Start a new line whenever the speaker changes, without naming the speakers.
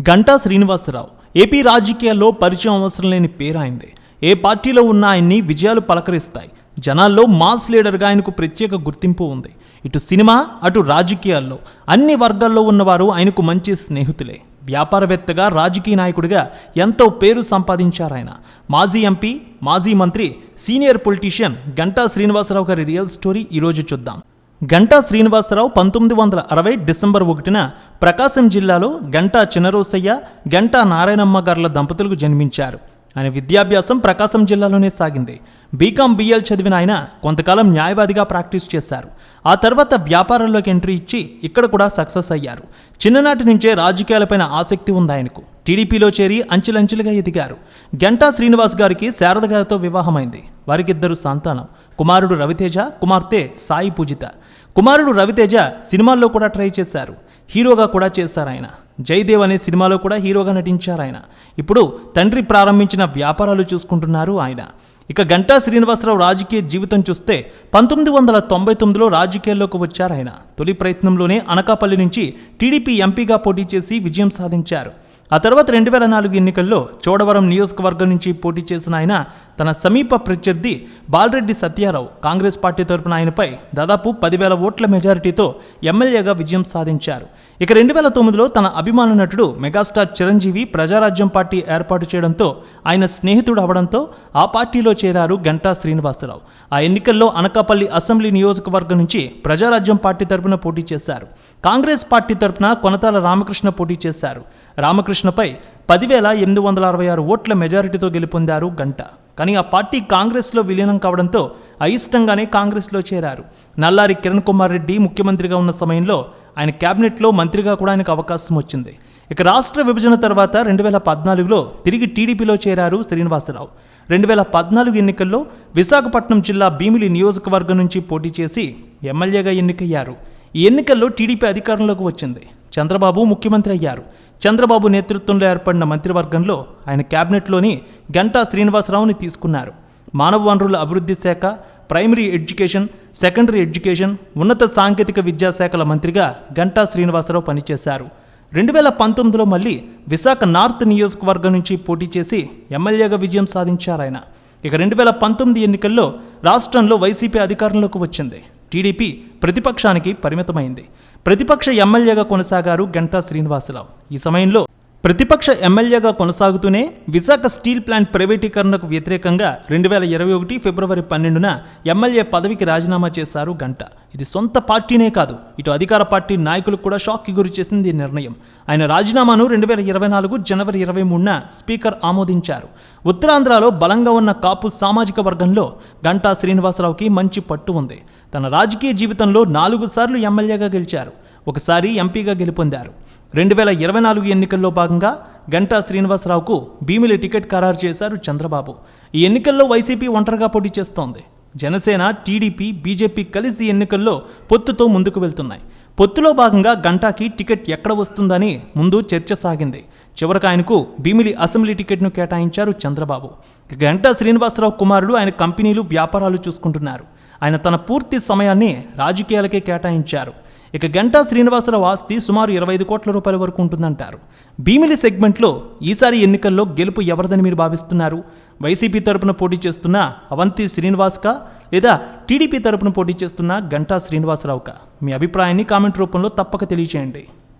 Ganta Srinivasarao. AP రాజకీయాల్లో పరిచయం అవసరం లేని పేరు ఆయనదే ఏ పార్టీలో ఉన్న ఆయన్ని విజయాలు పలకరిస్తాయి. జనాల్లో మాస్ లీడర్గా ఆయనకు ప్రత్యేక గుర్తింపు ఉంది. ఇటు సినిమా అటు రాజకీయాల్లో. అన్ని వర్గాల్లో ఉన్నవారు ఆయనకు మంచి స్నేహితులే. వ్యాపారవేత్తగా రాజకీయ నాయకుడిగా ఎంతో పేరు సంపాదించారు ఆయన. మాజీ ఎంపీ మాజీ మంత్రి సీనియర్ పొలిటీషియన్ గంటా శ్రీనివాసరావు గారి రియల్ స్టోరీ ఈరోజు చూద్దాం. గంటా శ్రీనివాసరావు పంతొమ్మిది వందల అరవై డిసెంబర్ ఒకటిన ప్రకాశం జిల్లాలో గంటా చినరోసయ్య గంటా నారాయణమ్మ గారుల దంపతులకు జన్మించారు. ఆయన విద్యాభ్యాసం ప్రకాశం జిల్లాలోనే సాగింది. బీకాం బిఎల్ చదివిన ఆయన కొంతకాలం న్యాయవాదిగా ప్రాక్టీస్ చేశారు. ఆ తర్వాత వ్యాపారంలోకి ఎంట్రీ ఇచ్చి ఇక్కడ కూడా సక్సెస్ అయ్యారు. చిన్ననాటి నుంచే రాజకీయాలపైన ఆసక్తి ఉంది ఆయనకు. టీడీపీలో చేరి అంచెలంచెలుగా ఎదిగారు. గంటా శ్రీనివాస్ గారికి శారద గారితో వివాహమైంది. వారికిద్దరు సంతానం. కుమారుడు రవితేజ కుమార్తె సాయి పూజిత. కుమారుడు రవితేజ సినిమాల్లో కూడా ట్రై చేశారు. హీరోగా కూడా చేశారు ఆయన. జయదేవ్ అనే సినిమాలో కూడా హీరోగా నటించారు ఆయన. ఇప్పుడు తండ్రి ప్రారంభించిన వ్యాపారాలు చూసుకుంటున్నారు ఆయన. ఇక గంటా శ్రీనివాసరావు రాజకీయ జీవితం చూస్తే పంతొమ్మిది వందల తొంభై తొమ్మిదిలో రాజకీయాల్లోకి వచ్చారు ఆయన. తొలి ప్రయత్నంలోనే అనకాపల్లి నుంచి టీడీపీ ఎంపీగా పోటీ చేసి విజయం సాధించారు. ఆ తర్వాత రెండు వేల నాలుగు ఎన్నికల్లో చోడవరం నియోజకవర్గం నుంచి పోటీ చేసిన ఆయన తన సమీప ప్రత్యర్థి బాలరెడ్డి సత్యారావు కాంగ్రెస్ పార్టీ తరపున ఆయనపై దాదాపు పదివేల ఓట్ల మెజారిటీతో ఎమ్మెల్యేగా విజయం సాధించారు. ఇక రెండు వేల తొమ్మిదిలో తన అభిమాన నటుడు మెగాస్టార్ చిరంజీవి ప్రజారాజ్యం పార్టీ ఏర్పాటు చేయడంతో ఆయన స్నేహితుడు అవడంతో ఆ పార్టీలో చేరారు గంటా శ్రీనివాసరావు. ఆ ఎన్నికల్లో అనకాపల్లి అసెంబ్లీ నియోజకవర్గం నుంచి ప్రజారాజ్యం పార్టీ తరపున పోటీ చేశారు. కాంగ్రెస్ పార్టీ తరపున కొనతాల రామకృష్ణ పోటీ చేశారు. రామకృష్ణపై పదివేల ఎనిమిది వందల అరవై ఆరు ఓట్ల మెజారిటీతో గెలుపొందారు గంట. కానీ ఆ పార్టీ కాంగ్రెస్లో విలీనం కావడంతో అయిష్టంగానే కాంగ్రెస్లో చేరారు. నల్లారి కిరణ్ కుమార్ రెడ్డి ముఖ్యమంత్రిగా ఉన్న సమయంలో ఆయన కేబినెట్లో మంత్రిగా కూడా ఆయనకు అవకాశం వచ్చింది. ఇక రాష్ట్ర విభజన తర్వాత రెండు వేల పద్నాలుగులో తిరిగి టీడీపీలో చేరారు శ్రీనివాసరావు. రెండు వేల పద్నాలుగు ఎన్నికల్లో విశాఖపట్నం జిల్లా భీమిలి నియోజకవర్గం నుంచి పోటీ చేసి ఎమ్మెల్యేగా ఎన్నికయ్యారు. ఈ ఎన్నికల్లో టీడీపీ అధికారంలోకి వచ్చింది. చంద్రబాబు ముఖ్యమంత్రి అయ్యారు. చంద్రబాబు నేతృత్వంలో ఏర్పడిన మంత్రివర్గంలో ఆయన క్యాబినెట్లోని గంటా శ్రీనివాసరావుని తీసుకున్నారు. మానవ వనరుల అభివృద్ధి శాఖ ప్రైమరీ ఎడ్యుకేషన్ సెకండరీ ఎడ్యుకేషన్ ఉన్నత సాంకేతిక విద్యాశాఖల మంత్రిగా గంటా శ్రీనివాసరావు పనిచేశారు. రెండు వేల పంతొమ్మిదిలో మళ్ళీ విశాఖ నార్త్ నియోజకవర్గం నుంచి పోటీ చేసి ఎమ్మెల్యేగా విజయం సాధించారు ఆయన ఇక రెండు వేల పంతొమ్మిది ఎన్నికల్లో రాష్ట్రంలో వైసీపీ అధికారంలోకి వచ్చింది. టీడీపీ ప్రతిపక్షానికి పరిమితమైంది. ప్రతిపక్ష ఎమ్మెల్యేగా కొనసాగారు గంటా శ్రీనివాసరావు. ఈ సమయంలో ప్రతిపక్ష ఎమ్మెల్యేగా కొనసాగుతూనే విశాఖ స్టీల్ ప్లాంట్ ప్రైవేటీకరణకు వ్యతిరేకంగా రెండు వేల ఇరవై ఒకటి ఫిబ్రవరి పన్నెండున ఎమ్మెల్యే పదవికి రాజీనామా చేశారు గంట. ఇది సొంత పార్టీనే కాదు ఇటు అధికార పార్టీ నాయకులకు కూడా షాక్కి గురి చేసింది ఈ నిర్ణయం. ఆయన రాజీనామాను రెండు వేల ఇరవై నాలుగు జనవరి ఇరవై మూడున స్పీకర్ ఆమోదించారు. ఉత్తరాంధ్రలో బలంగా ఉన్న కాపు సామాజిక వర్గంలో గంటా శ్రీనివాసరావుకి మంచి పట్టు ఉంది. తన రాజకీయ జీవితంలో నాలుగు సార్లు ఎమ్మెల్యేగా గెలిచారు. ఒకసారి ఎంపీగా గెలుపొందారు. రెండు వేల ఇరవై నాలుగు ఎన్నికల్లో భాగంగా గంటా శ్రీనివాసరావుకు భీమిలి టికెట్ ఖరారు చేశారు చంద్రబాబు. ఈ ఎన్నికల్లో వైసీపీ ఒంటరిగా పోటీ చేస్తోంది. జనసేన టీడీపీ బీజేపీ కలిసి ఎన్నికల్లో పొత్తుతో ముందుకు వెళ్తున్నాయి. పొత్తులో భాగంగా గంటాకి టికెట్ ఎక్కడ వస్తుందని ముందు చర్చ సాగింది. చివరికి ఆయనకు భీమిలి అసెంబ్లీ టికెట్ను కేటాయించారు చంద్రబాబు. గంటా శ్రీనివాసరావు కుమారుడు ఆయన కంపెనీలు వ్యాపారాలు చూసుకుంటున్నారు. ఆయన తన పూర్తి సమయాన్ని రాజకీయాలకే కేటాయించారు. ఇక గంటా శ్రీనివాసరావు ఆస్తి సుమారు ఇరవై ఐదు కోట్ల రూపాయల వరకు ఉంటుందంటారు. భీమిలి సెగ్మెంట్లో ఈసారి ఎన్నికల్లో గెలుపు ఎవరిదని మీరు భావిస్తున్నారు? వైసీపీ తరపున పోటీ చేస్తున్న అవంతి శ్రీనివాస్కా లేదా టీడీపీ తరపున పోటీ చేస్తున్న గంటా శ్రీనివాసరావుకా? మీ అభిప్రాయాన్ని కామెంట్ రూపంలో తప్పక తెలియచేయండి.